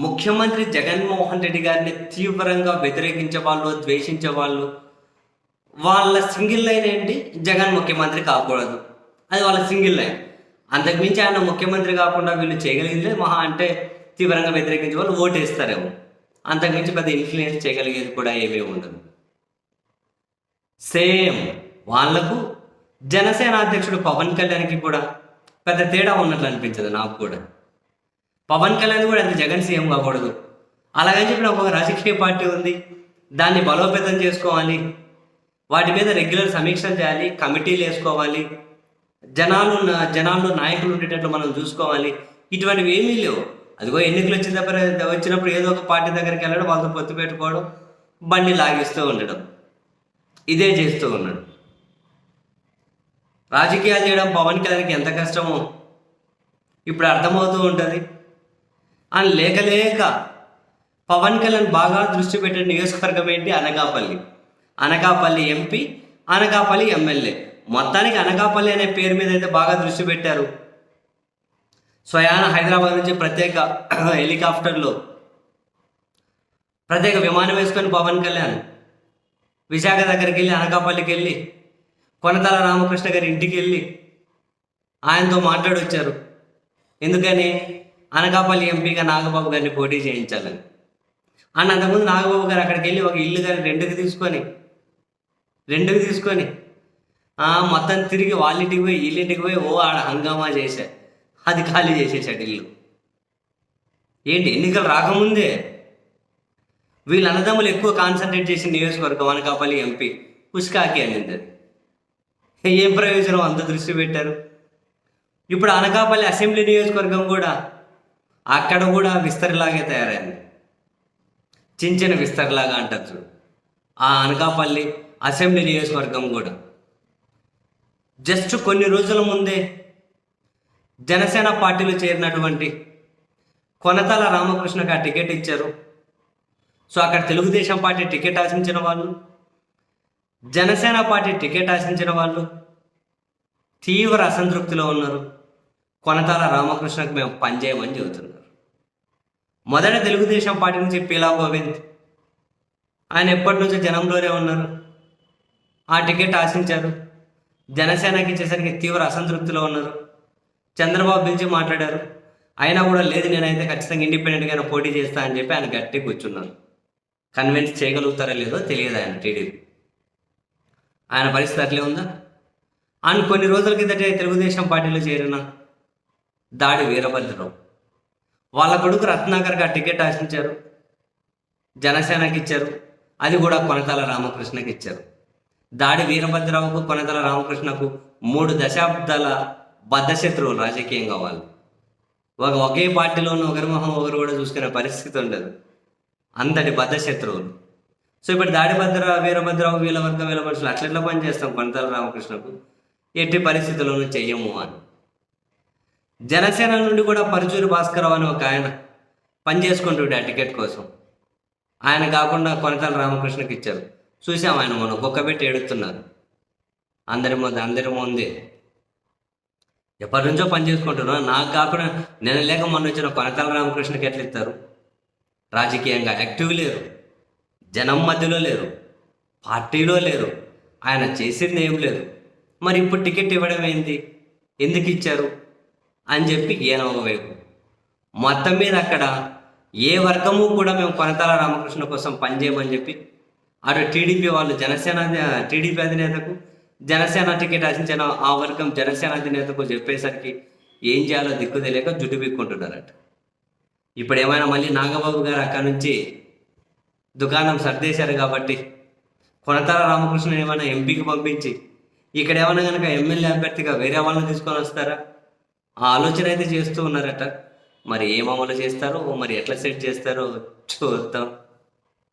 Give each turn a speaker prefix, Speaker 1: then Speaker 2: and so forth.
Speaker 1: ముఖ్యమంత్రి జగన్మోహన్ రెడ్డి గారిని తీవ్రంగా వ్యతిరేకించే వాళ్ళు ద్వేషించే వాళ్ళు వాళ్ళ సింగిల్ లైన్ ఏంటి? జగన్ ముఖ్యమంత్రి కాకూడదు. అది వాళ్ళ సింగిల్ లైన్. అంతకుమించి ఆయన ముఖ్యమంత్రి కాకుండా వీళ్ళు చేయగలిగిందే మహా అంటే తీవ్రంగా వ్యతిరేకించే వాళ్ళు ఓటేస్తారేమో. అంతకుమించి పెద్ద ఇన్ఫ్లుయెన్స్ చేయగలిగేది కూడా ఏమీ ఉండదు. సేమ్ వాళ్ళకు జనసేన అధ్యక్షుడు పవన్ కళ్యాణ్కి కూడా పెద్ద తేడా ఉన్నట్లు అనిపించదు నాకు కూడా. పవన్ కళ్యాణ్ కూడా అంత జగన్ సీఎం కాకూడదు. అలాగని చెప్పిన ఒక రాజకీయ పార్టీ ఉంది. దాన్ని బలోపేతం చేసుకోవాలి. వాటి మీద రెగ్యులర్ సమీక్షలు చేయాలి కమిటీలు వేసుకోవాలి. జనాలు జనాల్లో నాయకులు ఉండేటట్లు మనం చూసుకోవాలి. ఇటువంటివి ఏమీ లేవు. అదిగో ఎన్నికలు వచ్చిన దగ్గర వచ్చినప్పుడు ఏదో ఒక పార్టీ దగ్గరికి వెళ్ళడం వాళ్ళతో పొత్తు పెట్టుకోవడం బండి లాగిస్తూ ఉండడం. ఇదే చేస్తూ ఉన్నాడు. రాజకీయాలు చేయడం పవన్ కళ్యాణ్కి ఎంత కష్టమో ఇప్పుడు అర్థమవుతూ ఉంటుంది. అని లేకలేక పవన్ కళ్యాణ్ బాగా దృష్టి పెట్టిన నియోజకవర్గం ఏంటి? Anakapalli. Anakapalli MP Anakapalli MLA. మొత్తానికి అనకాపల్లి అనే పేరు మీద అయితే బాగా దృష్టి పెట్టారు. స్వయాన హైదరాబాద్ నుంచి ప్రత్యేక హెలికాప్టర్లో ప్రత్యేక విమానం వేసుకొని పవన్ కళ్యాణ్ విశాఖ దగ్గరికి వెళ్ళి అనకాపల్లికి వెళ్ళి కొనతల రామకృష్ణ గారి ఇంటికి వెళ్ళి ఆయనతో మాట్లాడొచ్చారు. ఎందుకని? అనకాపల్లి ఎంపీగా నాగబాబు గారిని పోటీ చేయించాలని. అని అంతకుముందు నాగబాబు గారు అక్కడికి వెళ్ళి ఒక ఇల్లు కానీ రెండుకి తీసుకొని రెండుకి తీసుకొని మొత్తం తిరిగి వాళ్ళింటికి పోయి ఇల్లింటికి పోయి ఓ ఆడ హంగామా చేశారు అది ఖాళీ చేసేసాడు ఇల్లు. ఏంటి ఎన్నికలు రాకముందే? వీళ్ళ అన్నదమ్ములు ఎక్కువ కాన్సన్ట్రేట్ చేసిన నియోజకవర్గం అనకాపల్లి ఎంపీ పుష్కాకి అనింది. ఏం ప్రయోజనం అంత దృష్టి పెట్టారు? ఇప్పుడు అనకాపల్లి అసెంబ్లీ నియోజకవర్గం కూడా అక్కడ కూడా విస్తరిలాగే తయారైంది. చించిన విస్తరిలాగా అంటారు చూడు. ఆ అనకాపల్లి అసెంబ్లీ నియోజకవర్గం కూడా. జస్ట్ కొన్ని రోజుల ముందే జనసేన పార్టీలో చేరినటువంటి కొనతల రామకృష్ణకి ఆ టికెట్ ఇచ్చారు. సో అక్కడ తెలుగుదేశం పార్టీ టికెట్ ఆశించిన వాళ్ళు జనసేన పార్టీ టికెట్ ఆశించిన వాళ్ళు తీవ్ర అసంతృప్తిలో ఉన్నారు. కొనతాల రామకృష్ణకు మేము పనిచేయమని చెబుతున్నారు. మొదట తెలుగుదేశం పార్టీ నుంచి పీలా గోవింద్. ఆయన ఎప్పటి నుంచో జనంలోనే ఉన్నారు. ఆ టికెట్ ఆశించారు. జనసేనకి ఇచ్చేసరికి తీవ్ర అసంతృప్తిలో ఉన్నారు. చంద్రబాబు పిలిచి మాట్లాడారు. అయినా కూడా లేదు నేనైతే ఖచ్చితంగా ఇండిపెండెంట్గా పోటీ చేస్తా అని చెప్పి ఆయన గట్టి కూర్చున్నారు. కన్విన్స్ చేయగలుగుతారో లేదో తెలియదు ఆయన టీడీపీ. ఆయన పరిస్థితి అట్లే ఉందా? ఆయన కొన్ని రోజుల కిందటే తెలుగుదేశం పార్టీలో చేరిన దాడి వీరభద్రరావు వాళ్ళ కొడుకు రత్నాకర్కి ఆ టికెట్ ఆశించారు. జనసేనకి ఇచ్చారు. అది కూడా కొనతల రామకృష్ణకి ఇచ్చారు. దాడి వీరభద్రరావుకు కొనతల రామకృష్ణకు మూడు దశాబ్దాల బద్ధశత్రువులు రాజకీయంగా వాళ్ళు. ఒక ఒకే పార్టీలో ఒకరి మొహం ఒకరు కూడా చూసుకునే పరిస్థితి ఉండదు. అంతటి బద్ధశత్రువులు. సో ఇప్పుడు దాడి భద్ర వీరభద్రరావు వీళ్ళ వర్గం వీళ్ళ మనుషులు అట్లెట్లా పనిచేస్తాం కొనతల రామకృష్ణకు? ఎట్టి పరిస్థితుల్లోనూ చెయ్యము అని. జనసేన నుండి కూడా పరుచూరి భాస్కరరావు అని ఒక ఆయన పని చేసుకుంటుండే ఆ టికెట్ కోసం. ఆయన కాకుండా కొనతల రామకృష్ణకి ఇచ్చారు. చూసాం ఆయన మనం కుక్కబెట్టి ఏడుతున్నారు అందరి ముందు అందరి ముందే. ఎప్పటి నుంచో పని చేసుకుంటున్నాను నాకు కాకుండా నేను లేక మొన్న వచ్చిన కొనతల రామకృష్ణకి ఎట్లా ఇస్తారు? రాజకీయంగా యాక్టివ్ లేరు. జనం మధ్యలో లేరు. పార్టీలో లేరు. ఆయన చేసింది ఏం లేదు. మరి ఇప్పుడు టికెట్ ఇవ్వడం ఏంటి? ఎందుకు ఇచ్చారు? అని చెప్పి ఈయన ఒకవైపు. మొత్తం మీద అక్కడ ఏ వర్గము కూడా మేము కొనతాల రామకృష్ణ కోసం పనిచేయమని చెప్పి అటు టీడీపీ వాళ్ళు జనసేన టీడీపీ అధినేతకు జనసేన టికెట్ ఆశించిన ఆ వర్గం జనసేన అధినేతకు చెప్పేసరికి ఏం చేయాలో దిక్కు తెలియక జుట్టు పీక్కుంటున్నారట. ఇప్పుడు ఏమైనా మళ్ళీ నాగబాబు గారు అక్కడ నుంచి దుకాణం సర్దేశారు కాబట్టి కొనతాల రామకృష్ణ ఏమైనా ఎంపీకి పంపించి ఇక్కడ ఏమైనా కనుక ఎమ్మెల్యే అభ్యర్థిగా వేరే వాళ్ళని తీసుకొని వస్తారా? ఆ ఆలోచన అయితే చేస్తూ ఉన్నారట. మరి ఏం అమలు చేస్తారో? మరి ఎట్లా సెట్ చేస్తారో? చూద్దాం.